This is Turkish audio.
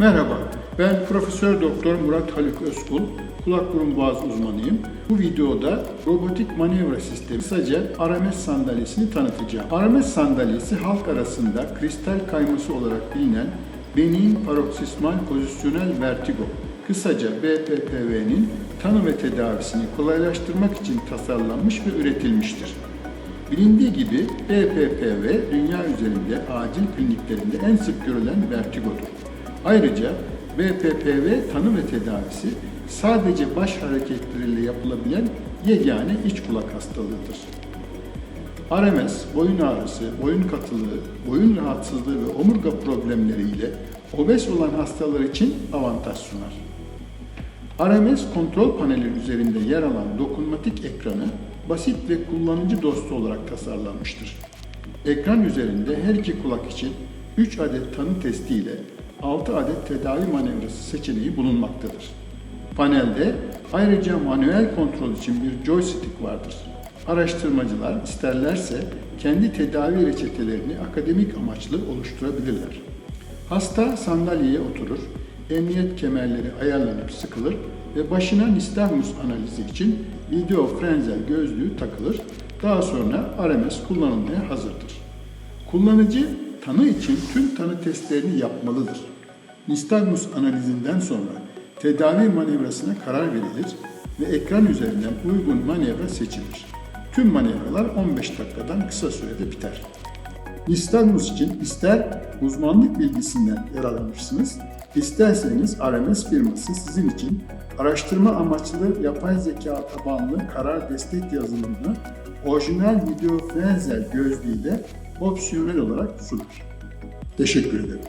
Merhaba, ben Profesör Doktor Murat Haluk Özkul, kulak burun boğaz uzmanıyım. Bu videoda robotik manevra sistemi, kısaca RMS sandalyesini tanıtacağım. RMS sandalyesi halk arasında kristal kayması olarak bilinen benin paroksismal pozisyonel vertigo, kısaca BPPV'nin tanı ve tedavisini kolaylaştırmak için tasarlanmış ve üretilmiştir. Bilindiği gibi BPPV dünya üzerinde acil kliniklerinde en sık görülen vertigodur. Ayrıca BPPV tanı ve tedavisi sadece baş hareketleriyle yapılabilen yegane iç kulak hastalığıdır. RMS, boyun ağrısı, boyun katılığı, boyun rahatsızlığı ve omurga problemleriyle obez olan hastalar için avantaj sunar. RMS kontrol paneli üzerinde yer alan dokunmatik ekranı basit ve kullanıcı dostu olarak tasarlanmıştır. Ekran üzerinde her iki kulak için 3 adet tanı testi ile 6 adet tedavi manevrası seçeneği bulunmaktadır. Panelde ayrıca manuel kontrol için bir joystick vardır. Araştırmacılar isterlerse kendi tedavi reçetelerini akademik amaçlı oluşturabilirler. Hasta sandalyeye oturur, emniyet kemerleri ayarlanıp sıkılır ve başına nistagmus analizi için video frenzel gözlüğü takılır. Daha sonra RMS kullanılmaya hazırdır. Kullanıcı tanı için tüm tanı testlerini yapmalıdır. Nistagmus analizinden sonra tedavi manevrasına karar verilir ve ekran üzerinden uygun manevra seçilir. Tüm manevralar 15 dakikadan kısa sürede biter. Nistagmus için ister uzmanlık bilgisinden yararlanırsınız, isterseniz RMS firması sizin için araştırma amaçlı yapay zeka tabanlı karar destek yazılımını orijinal video frenzel gözlüğüyle opsiyonel olarak sunar. Teşekkür ederim.